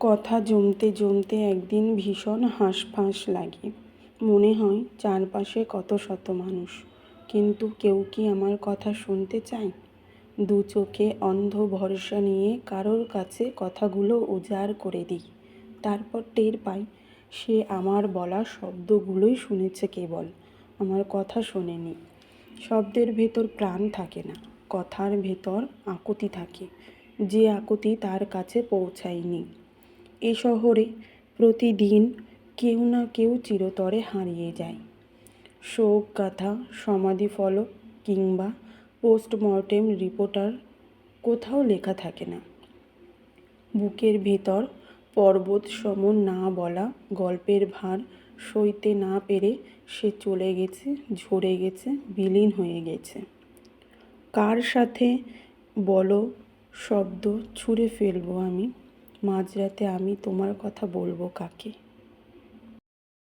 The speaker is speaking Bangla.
কথা জমতে জমতে একদিন ভীষণ হাঁসফাঁস লাগে। মনে হয় চারপাশে কত শত মানুষ। কিন্তু কেউ কি আমার কথা শুনতে চায়? দু চোখে অন্ধ ভরসা নিয়ে কারোর কাছে কথাগুলো উজাড় করে দিই। তারপর টের পাই, সে আমার বলা শব্দগুলোই শুনেছে কেবল। আমার কথা শোনেনি। শব্দের ভেতর প্রাণ থাকে না, কথার ভেতর আকুতি থাকে। যে আকুতি তার কাছে পৌঁছায়নি। এ শহরে প্রতিদিন কেউ না কেউ চিরতরে হারিয়ে যায়। শোক গাথা সমাধিফলক কিংবা পোস্টমর্টেম রিপোর্টার কোথাও লেখা থাকে না। বুকের ভেতর পর্বত সম না বলা গল্পের ভার সইতে না পেরে সে চলে গেছে, ঝরে গেছে, বিলীন হয়ে গেছে। কার সাথে বলো শব্দ ছুঁড়ে ফেলব আমি? মাঝরাতে আমি তোমার কথা বলব কাকে?